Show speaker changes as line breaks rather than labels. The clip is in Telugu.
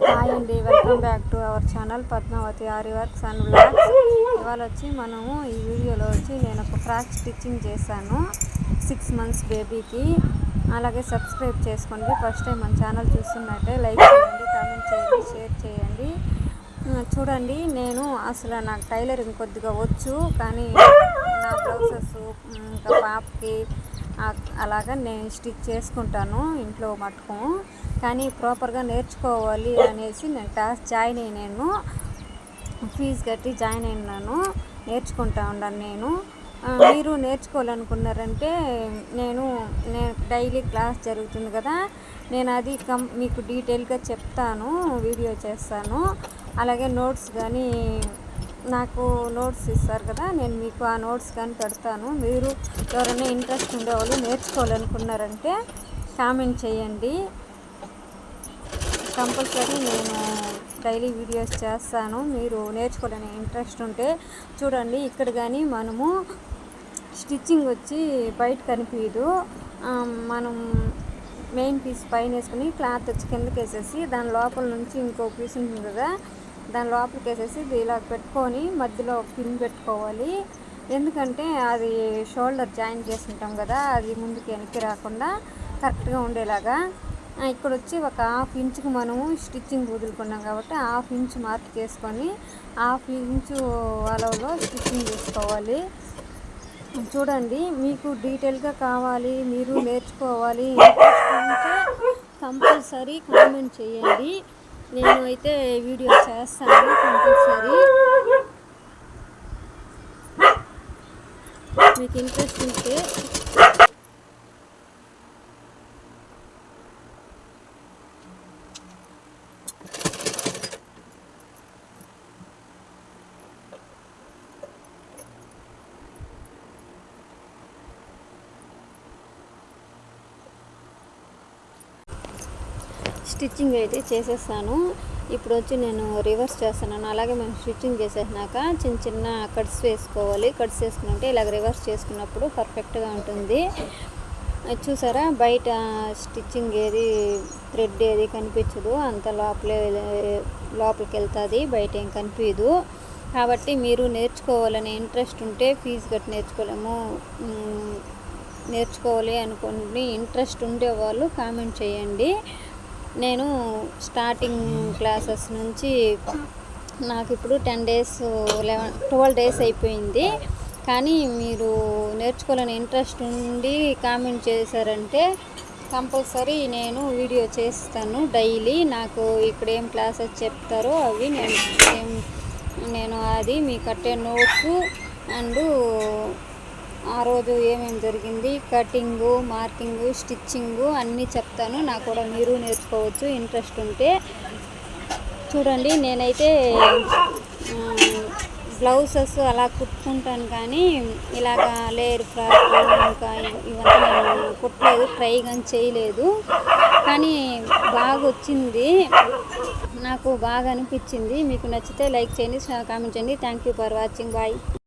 హాయ్ అండి welcome back to our channel Padmavathi Aari works and blogs ఇవాళ వచ్చి మనము ఈ వీడియోలో వచ్చి నేను ఒక ఫ్రాక్ స్టిచ్చింగ్ చేశాను సిక్స్ మంత్స్ బేబీకి అలాగే సబ్స్క్రైబ్ చేసుకోండి. ఫస్ట్ టైం మన ఛానల్ చూస్తున్నట్టే లైక్ చేయండి కామెంట్ చేయండి షేర్ చేయండి. చూడండి నేను అసలు నాకు టైలరింగ్ కొద్దిగా వచ్చు కానీ నా బ్లౌజెస్ ఇంకా పాపకి అలాగా నేను స్టిచ్ చేసుకుంటాను ఇంట్లో మటుకు. కానీ ప్రాపర్గా నేర్చుకోవాలి అనేసి నేను క్లాస్ జాయిన్ అయినాను. ఫీజు కట్టి జాయిన్ అయినాను. నేర్చుకుంటా ఉన్నాను నేను. మీరు నేర్చుకోవాలనుకున్నారంటే నేను నేను డైలీ క్లాస్ జరుగుతుంది కదా నేను అది కం మీకు డీటెయిల్గా చెప్తాను వీడియో చేస్తాను. అలాగే నోట్స్ కానీ నాకు నోట్స్ ఇస్తారు కదా నేను మీకు ఆ నోట్స్ కానీ పెడతాను. మీరు ఎవరైనా ఇంట్రెస్ట్ ఉండేవాళ్ళు నేర్చుకోవాలనుకున్నారంటే కామెంట్ చేయండి. కంపల్సరీ నేను డైలీ వీడియోస్ చేస్తాను. మీరు నేర్చుకోవాలని ఇంట్రెస్ట్ ఉంటే చూడండి. ఇక్కడ కానీ మనము స్టిచ్చింగ్ వచ్చి బయట కనిపించదు. మనం మెయిన్ పీస్ పైన వేసుకుని క్లాత్ వచ్చి కిందకి వేసేసి దాని లోపల నుంచి ఇంకో పీస్ ఉంటుంది కదా దాని లోపలికి వేసేసి ఇది ఇలా పెట్టుకొని మధ్యలో పిన్ పెట్టుకోవాలి. ఎందుకంటే అది షోల్డర్ జాయిన్ చేసుకుంటాం కదా అది ముందుకి వెనక్కి రాకుండా కరెక్ట్గా ఉండేలాగా. ఇక్కడ వచ్చి ఒక హాఫ్ ఇంచుకు మనము స్టిచ్చింగ్ వదులుకున్నాం కాబట్టి హాఫ్ ఇంచ్ మార్క్ చేసుకొని హాఫ్ ఇంచు అలవలో స్టిచ్చింగ్ చేసుకోవాలి. చూడండి మీకు డీటెయిల్గా కావాలి మీరు నేర్చుకోవాలి. కంపల్సరీ కామెంట్ చేయండి. నేను అయితే వీడియో చేస్తాను కంపల్సరీ. మీకు ఇంట్రెస్ట్ ఉంటే స్టిచ్చింగ్ అయితే చేసేస్తాను ఇప్పుడు వచ్చి నేను రివర్స్ చేస్తున్నాను. అలాగే మేము స్టిచ్చింగ్ చేసేసినాక చిన్న చిన్న కట్స్ వేసుకోవాలి. కట్స్ వేసుకుంటే ఇలాగ రివర్స్ చేసుకున్నప్పుడు పర్ఫెక్ట్గా ఉంటుంది. అది చూసారా? బయట స్టిచ్చింగ్ ఏది థ్రెడ్ ఏది కనిపించదు. అంత లోపలే లోపలికి వెళ్తుంది బయట ఏం కనిపించదు కాబట్టి మీరు నేర్చుకోవాలనే ఇంట్రెస్ట్ ఉంటే ఫీజు కట్టి నేర్చుకోలేము. నేర్చుకోవాలి అనుకుని ఇంట్రెస్ట్ ఉండేవాళ్ళు కామెంట్ చేయండి. నేను స్టార్టింగ్ క్లాసెస్ నుంచి నాకు ఇప్పుడు ten days eleven twelve days అయిపోయింది. కానీ మీరు నేర్చుకోవాలని ఇంట్రెస్ట్ ఉండి కామెంట్ చేశారంటే కంపల్సరీ నేను వీడియో చేస్తాను డైలీ నాకు ఇక్కడ ఏం క్లాసెస్ చెప్తారో అవి నేను నేను అది మీ కట్టే నోట్స్ అండ్ ఆ రోజు ఏమేమి జరిగింది? కటింగు మార్కింగు స్టిచ్చింగు అన్నీ చెప్తాను. నాకు కూడా మీరు నేర్చుకోవచ్చు. ఇంట్రెస్ట్ ఉంటే చూడండి. నేనైతే బ్లౌజెస్ అలా కుట్టుకుంటాను కానీ ఇలాగా లేయర్ ఫ్రాక్ ఇంకా ఇవన్నీ ఇవంతా నేను కుట్టలేదు. ట్రై కానీ చేయలేదు. కానీ బాగా వచ్చింది నాకు బాగా అనిపించింది. మీకు నచ్చితే లైక్ చేయండి కామెంట్ చేయండి. Thank you for watching. Bye.